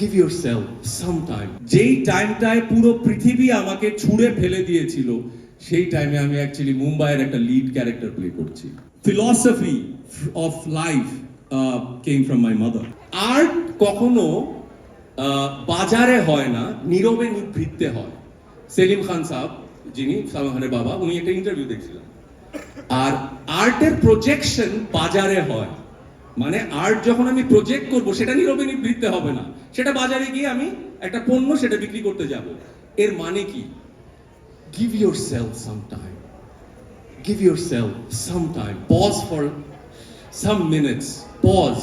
Give yourself some time যেই টাইমটায় পুরো পৃথিবী আমাকে ছুঁড়ে ফেলে দিয়েছিল সেই টাইমে আমি অ্যাকচুয়ালি মুম্বাইয়ের একটা লিড ক্যারেক্টার প্লে করছি। Philosophy of life came from my mother art কখনো আহ, বাজারে হয় না নীরবে নিভৃত্তে হয়। সেলিম খান সাহেব যিনি সালমান খানের বাবা উনি একটা ইন্টারভিউ দেখছিলেন। আর আর্টের প্রজেকশন বাজারে হয়। মানে আর্ট যখন আমি প্রজেক্ট করব, সেটা নীরবে নিবৃত্তে হবে না। সেটা বাজারে গিয়ে আমি একটা পণ্য সেটা বিক্রি করতে যাব। এর মানে কি? Give yourself some time give yourself some time pause for some minutes pause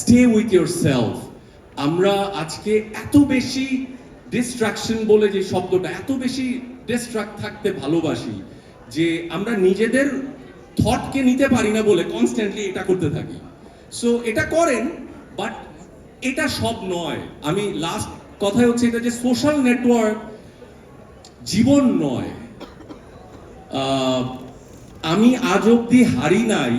stay with yourself আমরা আজকে এত বেশি ডিস্ট্রাকশন বলে যে শব্দটা, এত বেশি ডিস্ট্রাক্ট থাকতে ভালোবাসি যে আমরা নিজেদের থটকে নিতে পারি না বলে কনস্ট্যান্টলি এটা করতে থাকি। সো এটা করেন বাট এটা সব নয়। আমি লাস্ট কথা হচ্ছে এটা যে সোশ্যাল নেটওয়ার্ক জীবন নয়। আমি আজ অব্দি হারি নাই।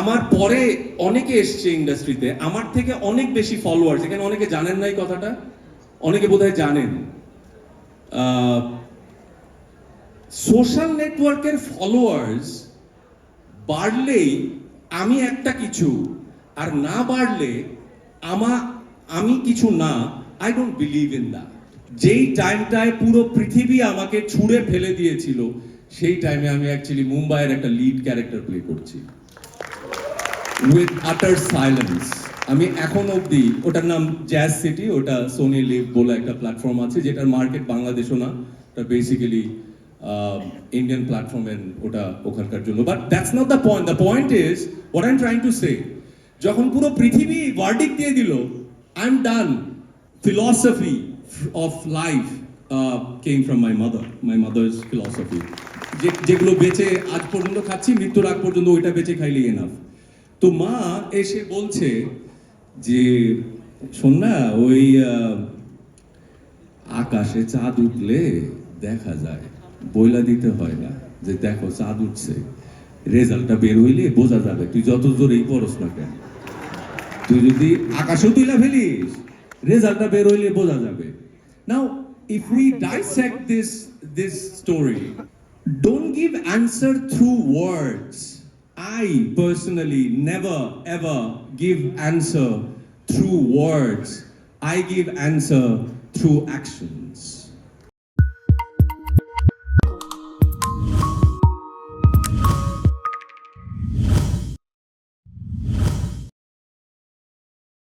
আমার পরে অনেকে এসছে ইন্ডাস্ট্রিতে আমার থেকে অনেক বেশি ফলোয়ার্স এখানে অনেকে জানেন না এই কথাটা? অনেকে বোধহয় জানেন। সোশ্যাল নেটওয়ার্কের ফলোয়ার্স বাড়লেই আমি একটা কিছু, আর না বাড়লে আমা, আমি কিছু না I don't believe in that যেই টাইমটায় পুরো পৃথিবী আমাকে ছুঁড়ে ফেলে দিয়েছিল, সেই টাইমে আমি অ্যাকচুয়ালি মুম্বাইয়ের একটা লিড ক্যারেক্টার প্লে করছি। উইথ আটার সাইলেন্স আমি এখন অবধি, ওটার নাম জ্যাজ সিটি ওটা সোনি লিভ বলে একটা প্ল্যাটফর্ম আছে, যেটার মার্কেট বাংলাদেশও না ওটা বেসিক্যালি ইন্ডিয়ান প্ল্যাটফর্মের ওটা ওখানকার জন্য but that's not the point the point is what I am trying to say যখন পুরো পৃথিবী ভার্ডিক দিয়ে দিল I am done philosophy of life came from my mother my mother's philosophy যেগুলো বেঁচে আজ পর্যন্ত খাচ্ছি, মৃত্যুর আগ পর্যন্ত ওইটা বেঁচে খাইলেই এনাফ তো মা এসে বলছে যে, শোন না, ওই আকাশে চাঁদ উঠলে দেখা যায়। বইলা দিতে হয় না যে দেখো চাঁদ উঠছে রেজাল্টটা বের হইলে বোঝা যাবে তুই যত জোরেই পড়স না কেন তুই যদি আকাশেও তুইলা ফেলিস রেজাল্টটা বের হইলে বোঝা যাবে now if we dissect this this story don't give answer through words i personally never ever give answer through words i give answer through actions